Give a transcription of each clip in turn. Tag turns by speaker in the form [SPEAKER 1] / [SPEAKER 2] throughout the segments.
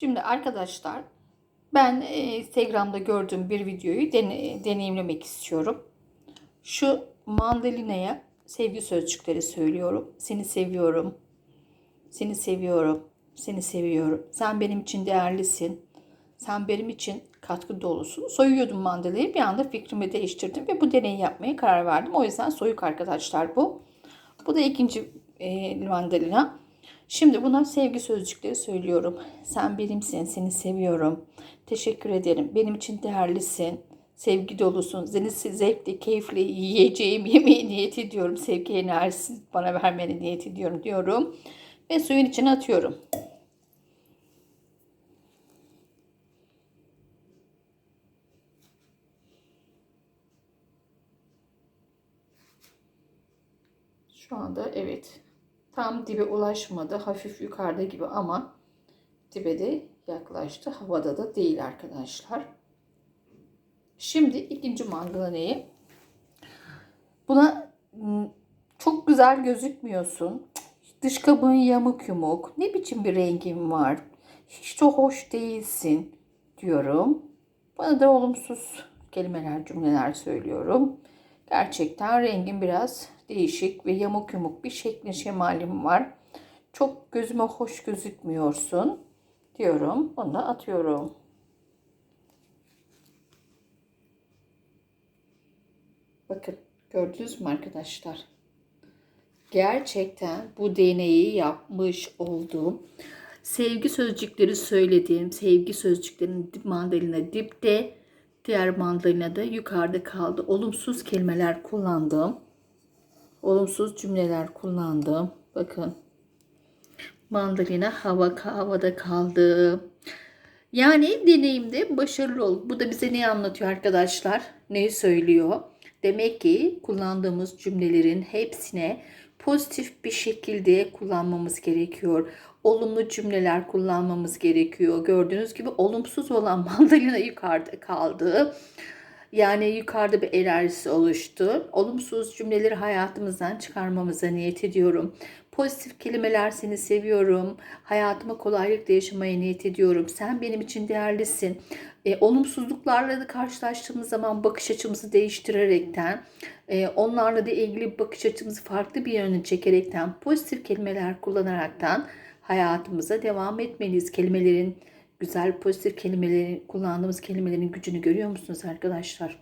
[SPEAKER 1] Şimdi arkadaşlar ben e, Instagram'da gördüğüm bir videoyu dene- deneyimlemek istiyorum. Şu mandalinaya sevgi sözcükleri söylüyorum. Seni seviyorum. Seni seviyorum. Seni seviyorum. Sen benim için değerlisin. Sen benim için katkı dolusun. Soyuyordum mandalinayı. Bir anda fikrimi değiştirdim ve bu deneyi yapmaya karar verdim. O yüzden soyuk arkadaşlar bu. Bu da ikinci e, mandalina. Şimdi buna sevgi sözcükleri söylüyorum. Sen benimsin, seni seviyorum. Teşekkür ederim. Benim için değerlisin. Sevgi dolusun. Seni zevkle, keyifle yiyeceğim yemeği niyet ediyorum. Sevgi enerjisi bana vermeni niyet ediyorum diyorum. Ve suyun içine atıyorum. Şu anda evet tam dibe ulaşmadı. Hafif yukarıda gibi ama dibe de yaklaştı. Havada da değil arkadaşlar. Şimdi ikinci manganeyi. Buna m, çok güzel gözükmüyorsun. Dış kabuğun yamuk yumuk. Ne biçim bir rengin var. Hiç de hoş değilsin diyorum. Bana da olumsuz kelimeler, cümleler söylüyorum. Gerçekten rengin biraz değişik ve yamuk yumuk bir şeklin şemalim var. Çok gözüme hoş gözükmüyorsun diyorum. Bunu da atıyorum. Bakın gördünüz mü arkadaşlar? Gerçekten bu deneyi yapmış olduğum sevgi sözcükleri söylediğim sevgi sözcüklerinin dip mandalina dipte diğer mandalina da yukarıda kaldı. Olumsuz kelimeler kullandığım olumsuz cümleler kullandım. Bakın mandalina hava havada kaldı. Yani deneyimde başarılı ol. Bu da bize ne anlatıyor arkadaşlar? Neyi söylüyor? Demek ki kullandığımız cümlelerin hepsine pozitif bir şekilde kullanmamız gerekiyor. Olumlu cümleler kullanmamız gerekiyor. Gördüğünüz gibi olumsuz olan mandalina yukarıda kaldı. Yani yukarıda bir enerjisi oluştu. Olumsuz cümleleri hayatımızdan çıkarmamıza niyet ediyorum. Pozitif kelimeler seni seviyorum. Hayatıma kolaylıkla yaşamaya niyet ediyorum. Sen benim için değerlisin. E, olumsuzluklarla da karşılaştığımız zaman bakış açımızı değiştirerekten, e, onlarla da ilgili bakış açımızı farklı bir yöne çekerekten, pozitif kelimeler kullanaraktan hayatımıza devam etmeliyiz. Kelimelerin güzel pozitif kelimeleri kullandığımız kelimelerin gücünü görüyor musunuz arkadaşlar?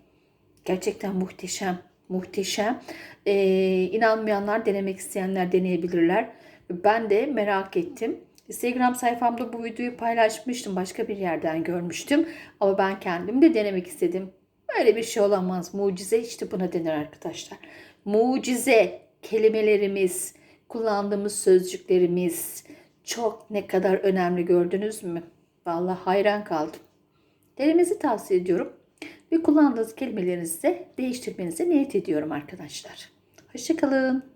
[SPEAKER 1] Gerçekten muhteşem. Muhteşem. Ee, inanmayanlar denemek isteyenler deneyebilirler. Ben de merak ettim. Instagram sayfamda bu videoyu paylaşmıştım. Başka bir yerden görmüştüm. Ama ben kendim de denemek istedim. Böyle bir şey olamaz. Mucize işte buna denir arkadaşlar. Mucize kelimelerimiz, kullandığımız sözcüklerimiz çok ne kadar önemli gördünüz mü? Vallahi hayran kaldım. Denemenizi tavsiye ediyorum. Ve kullandığınız kelimelerinizi de değiştirmenize niyet ediyorum arkadaşlar. Hoşçakalın.